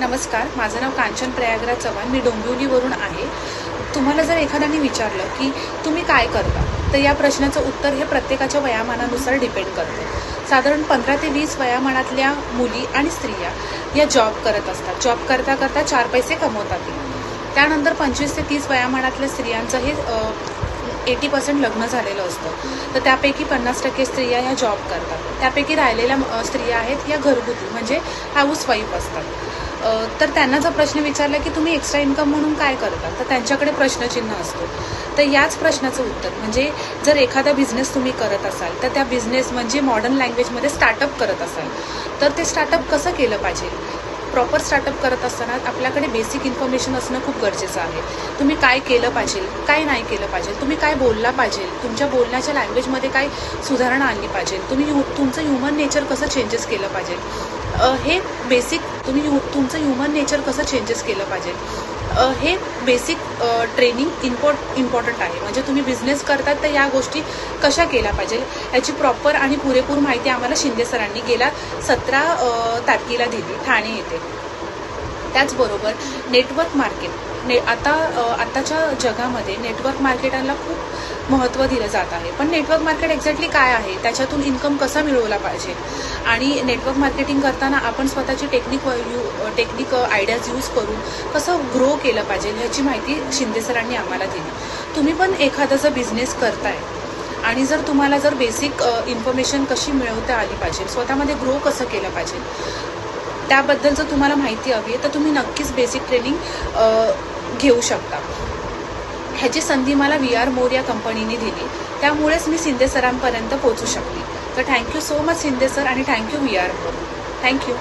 नमस्कार. माझं नाव कांचन प्रयागराज चव्हाण. मी डोंबिवलीवरून आहे. तुम्हाला जर एखाद्याने विचारलं की तुम्ही काय करता तर या प्रश्नाचं उत्तर हे प्रत्येकाच्या वयामानानुसार डिपेंड करतं. साधारण पंधरा ते वीस वयामानातल्या मुली आणि स्त्रिया या जॉब करत असतात. जॉब करता करता चार पैसे कमवतात. त्यानंतर पंचवीस ते तीस वयामानातल्या स्त्रियांचं हे एटी पर्सेंट लग्न झालेलं असतं. तर त्यापैकी पन्नास टक्के स्त्रिया ह्या जॉब करतात. त्यापैकी राहिलेल्या स्त्रिया आहेत या घरगुती म्हणजे हाऊसवाईफ असतात. तर त्यांना जर प्रश्न विचारला की तुम्ही एक्स्ट्रा इन्कम म्हणून काय करता तर त्यांच्याकडे प्रश्नचिन्ह असतो. तर याच प्रश्नाचं उत्तर म्हणजे जर एखादा बिझनेस तुम्ही करत असाल तर त्या बिझनेस म्हणजे मॉडर्न लँग्वेजमध्ये स्टार्टअप करत असाल तर ते स्टार्टअप कसं केलं पाहिजे? प्रॉपर स्टार्टअप करत असताना आपल्याकडे बेसिक इन्फॉर्मेशन असणं खूप गरजेचं आहे. तुम्ही काय केलं पाहिजे काय नाही केलं पाहिजे तुम्ही काय बोलला पाहिजे तुमच्या बोलण्याच्या लँग्वेजमध्ये काय सुधारणा आणली पाहिजे तुम्ही ह्यु तुमचं ह्युमन नेचर कसं चेंजेस केलं पाहिजे? हे बेसिक तुम्ही ह्यु तुमचं ह्युमन नेचर कसं चेंजेस केलं पाहिजे? हे बेसिक ट्रेनिंग इम्पॉर्ट इम्पॉर्टंट आहे. म्हणजे तुम्ही बिझनेस करतात तर या गोष्टी कशा केल्या पाहिजे? याची प्रॉपर आणि पुरेपूर माहिती आम्हाला शिंदे सरांनी गेल्या सतरा तारखेला दिली ठाणे येथे. त्याचबरोबर नेटवर्क मार्केट ने आता आत्ताच्या आताच्या जगामध्ये नेटवर्क मार्केटाला खूप महत्त्व दिलं जात आहे. पण नेटवर्क मार्केट एक्झॅक्टली काय आहे? त्याच्यातून इन्कम कसा मिळवला पाहिजे? आणि नेटवर्क मार्केटिंग करताना आपण स्वतःची technique you technique ideas use करून कसं ग्रो केलं पाहिजे ह्याची माहिती शिंदे सरांनी आम्हाला दिली. तुम्ही पण एखादा जर बिझनेस करताय आणि जर तुम्हाला जर बेसिक इन्फॉर्मेशन कशी मिळवता आली पाहिजे? स्वतःमध्ये ग्रो कसं केलं पाहिजे? त्याबद्दल जर तुम्हाला माहिती हवी आहे तर तुम्ही नक्कीच बेसिक ट्रेनिंग घेऊ शकता. ह्याची संधी मला व्ही आर मोर या कंपनीने दिली. त्यामुळेच मी शिंदे सरांपर्यंत पोहोचू शकते तर thank you so much Shinde sir आणि thank you V R more thank you